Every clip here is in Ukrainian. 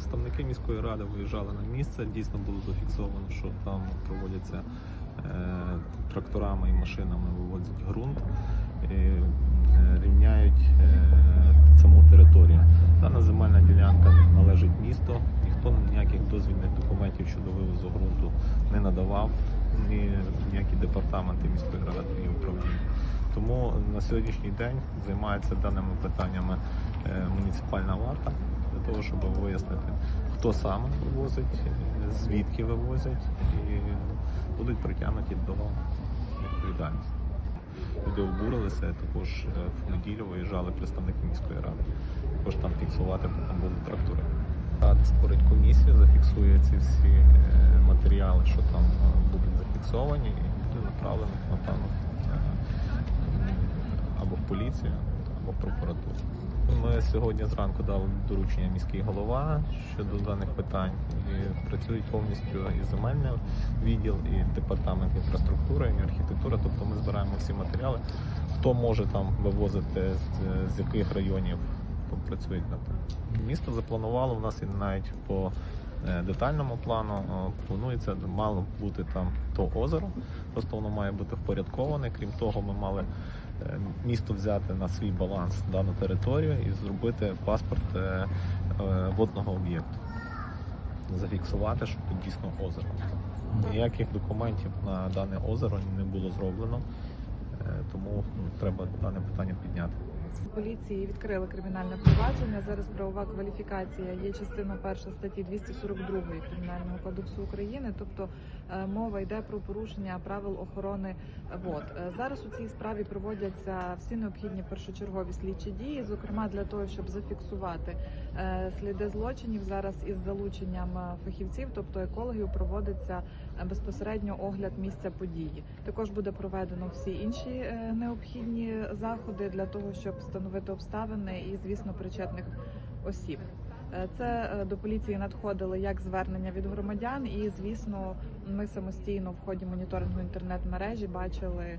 Представники міської ради виїжджали на місце. Дійсно було зафіксовано, що там проводяться е, тракторами і машинами вивозять ґрунт і е, рівняють е, саму територію. Дана земельна ділянка належить місту. Ніхто ніяких дозвільних документів щодо вивозу ґрунту не надавав, ні ніякі департаменти міської ради і управління. Тому на сьогоднішній день займається даними питаннями е, муніципальна варта того, щоб вияснити, хто саме вивозить, е, звідки вивозять, і будуть притягнуті до відповідальності. Люди обурилися, також е, в неділю виїжджали представники міської ради. Також там фіксувати, бо там були трактори. Створить комісію, зафіксує ці всі е, матеріали, що там будуть зафіксовані, і буде направлено, напевно, або в поліцію, прокуратуру. Ми сьогодні зранку дали доручення міський голова щодо даних питань і працюють повністю і земельний відділ, і департамент інфраструктури, і архітектура. Тобто ми збираємо всі матеріали. Хто може там вивозити з, з яких районів працюють над тим. Місто запланувало у нас і навіть по е, детальному плану е, планується мало бути там то озеро, просто воно має бути впорядковане. Крім того, ми мали місто взяти на свій баланс дану територію і зробити паспорт е, е, водного об'єкту. Зафіксувати, що тут дійсно озеро. Ніяких документів на дане озеро не було зроблено, е, тому ну, треба дане питання підняти. поліції відкрили кримінальне провадження. Зараз правова кваліфікація є частина перша статті 242 кримінального кодексу України. Тобто е, мова йде про порушення правил охорони вод. Е, Зараз у цій справі проводяться всі необхідні першочергові слідчі дії, зокрема для того, щоб зафіксувати е, сліди злочинів. Зараз із залученням е, фахівців, тобто екологів, проводиться е, безпосередньо огляд місця події. Також буде проведено всі інші е, необхідні заходи для того, щоб встановити обставини і, звісно, причетних осіб. Е, Це е, до поліції надходили як звернення від громадян, і звісно, ми самостійно в ході моніторингу інтернет-мережі бачили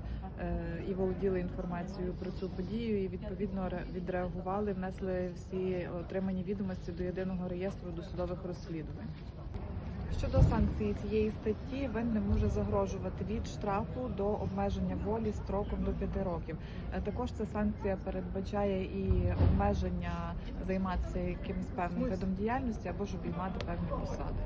і володіли інформацією про цю подію. І відповідно відреагували, внесли всі отримані відомості до єдиного реєстру досудових розслідувань. Щодо санкції цієї статті, винним може загрожувати від штрафу до обмеження волі строком до 5 років. Е, Також ця санкція передбачає і обмеження займатися якимось певним видом діяльності або ж обіймати певні посади.